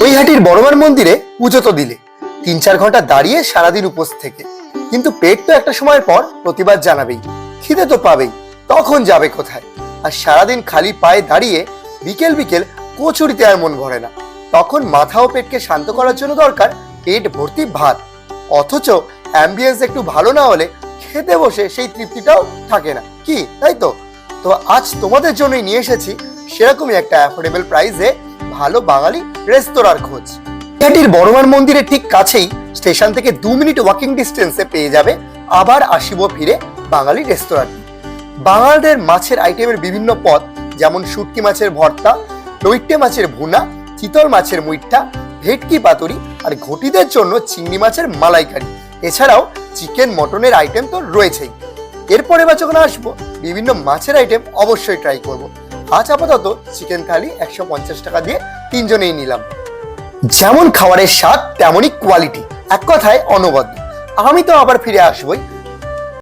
নৈহাটির বড়মার মন্দিরে পুজো তো দিলে। তিন চার ঘণ্টা দাঁড়িয়ে সারাদিন উপোস থেকে। কিন্তু পেট তো একটা সময়ের পর প্রতিবাদ জানাবেই, খিদে তো পাবেই, তখন যাবে কোথায়? আর সারাদিন খালি পায়ে দাঁড়িয়ে বিকেল বিকেল কচুরিতে আর মন ভরে না। তখন মাথা ও পেটকে শান্ত করার জন্য দরকার পেট ভর্তি ভাত। অথচ অ্যাম্বিয়েন্স একটু ভালো না হলে খেতে বসে সেই তৃপ্তিটাও থাকে না। কি, তাই তো? তো আজ তোমাদের জন্যই নিয়ে এসেছি সেরকমই একটা অ্যাফোর্ডেবল প্রাইসে ভালো বাঙালি রেস্তোরাঁর খোঁজ। নৈহাটির বড়মান মন্দিরের ঠিক কাছেই স্টেশন থেকে দু মিনিট ওয়াকিং ডিস্টেন্সে পেয়ে যাবে আবার আসিব ফিরে বাঙালি রেস্তোরাঁটি। বাঙালদের মাছের আইটেমের বিভিন্ন পদ, যেমন শুটকি মাছের ভর্তা লইট্টে মাছের ভুনা, চিতল মাছের মুইঠা ভেটকি পাতুরি আর ঘটিদের জন্য চিংড়ি মাছের মালাইকারি। এছাড়াও চিকেন মটনের আইটেম তো রয়েছেই। এরপরে বা যখন আসব, বিভিন্ন মাছের আইটেম অবশ্যই ট্রাই করব। আজ আপাতত চিকেন থালি একশো পঞ্চাশ টাকা দিয়ে তিনজনেই নিলাম। যেমন খাবারের স্বাদ, তেমনই কোয়ালিটি এক কথায় অনবদ্য। আমি তো আবার ফিরে আসবই।